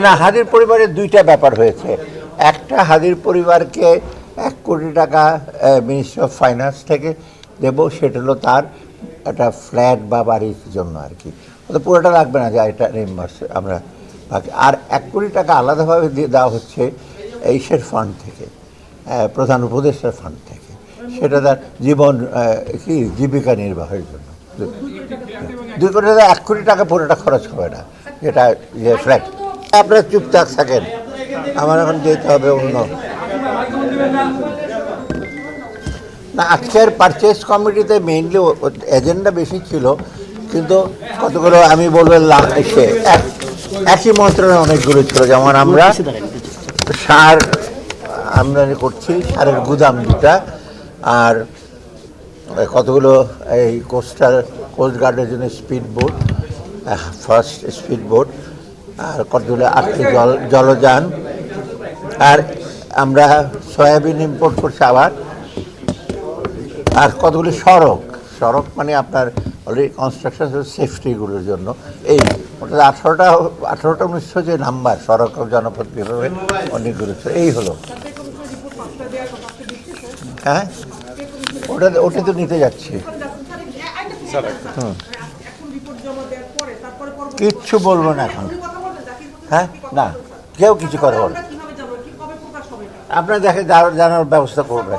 না হাদির পরিবারের দুইটা ব্যাপার হয়েছে। একটা হাদির পরিবারকে এক কোটি টাকা মিনিস্ট্রি অফ ফাইন্যান্স থেকে দেব সেটা হলো তার একটা ফ্ল্যাট বা বাড়ির জন্য আর কি। পুরোটা লাগবে না যা এটা রিম্বার্স আমরা বাকি। আর এক কোটি টাকা আলাদাভাবে দিয়ে দেওয়া হচ্ছে এইসের ফান্ড থেকে প্রধান উপদেষ্টার ফান্ড থেকে। সেটা তার জীবন কি জীবিকা নির্বাহের জন্য। দুই কোটি টাকা এক কোটি টাকা পুরোটা খরচ হবে না যেটা ইয়ে ফ্ল্যাট আপনারা চুপচাপ থাকেন। আমার এখন যেতে হবে অন্য। না, আজকের পারচেস কমিটিতে মেইনলি এজেন্ডা বেশি ছিল, কিন্তু কতগুলো আমি বলব সে একই মন্ত্রণালয় অনেকগুলো ছিল। যেমন আমরা সার আমদানি করছি, সারের গুদাম দুটা, আর কতগুলো এই কোস্টাল কোস্ট গার্ডের জন্য speed boat first speed boat আর কতগুলো আটটি জল, জলযান। আর আমরা সয়াবিন ইম্পোর্ট করছি আবার। আর কতগুলি সড়ক। সড়ক মানে আপনার অলরেডি কনস্ট্রাকশন সেফটিগুলোর জন্য। এই আঠারোটা আঠারোটা উনিশশো যে নাম্বার সড়ক ও জনপথ বিভাগে অনেকগুলো ছিল। এই হলো। হ্যাঁ? ওটা ওটা তো নিতে যাচ্ছি। হুম। কিচ্ছু বলব না এখন। হ্যাঁ? না, কেউ কিছু করে বলো আপনার দেখে জানার- ব্যবস্থা করবে।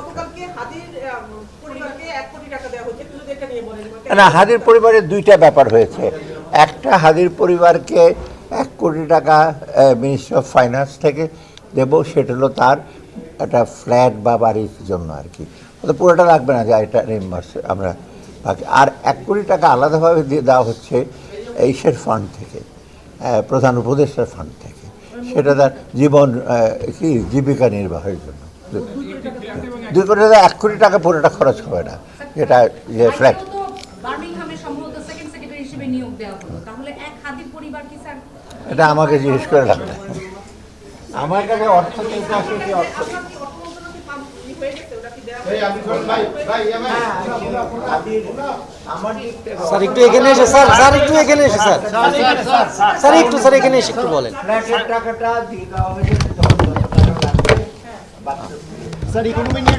না, হাদির পরিবারের দুইটা ব্যাপার হয়েছে। একটা, হাদির পরিবারকে এক কোটি টাকা মিনিস্ট্রি অফ ফাইন্যান্স থেকে দেব, সেটা হলো তার একটা ফ্ল্যাট বা বাড়ির জন্য আর কি। পুরোটা লাগবে না, যা এটা রিম্বার্স আমরা আর এক কোটি টাকা আলাদাভাবে দিয়ে দেওয়া হচ্ছে এইসের ফান্ড থেকে। প্রধান উপদেষ্টার ফান্ড থেকে। সেটা তার জীবন কি জীবিকা নির্বাহের জন্য। দুই কোটি টাকা এক কোটি টাকা পুরোটা খরচ হবে না। এটা ইয়ে ফ্ল্যাট আজকেও তো বার্মিংহামে সম্ভবত সেকেন্ড সেক্রেটারি হিসেবে নিয়োগ দেওয়া হলো। তাহলে এক হাদির পরিবার কি স্যার? এটা আমাকে জিজ্ঞেস করে লাগবে আমার কাছে অর্থ আসে অর্থ? স্যার একটু এখানে এসে স্যার স্যার একটু এখানে এসে স্যার। স্যার একটু স্যার এখানে এসে একটু বলেন। ফ্ল্যাটের টাকাটা দিয়ে দেওয়া হয়েছে তখন দশ টাকা লাগবে। বাকি- স্যার ইকোনমি নিয়ে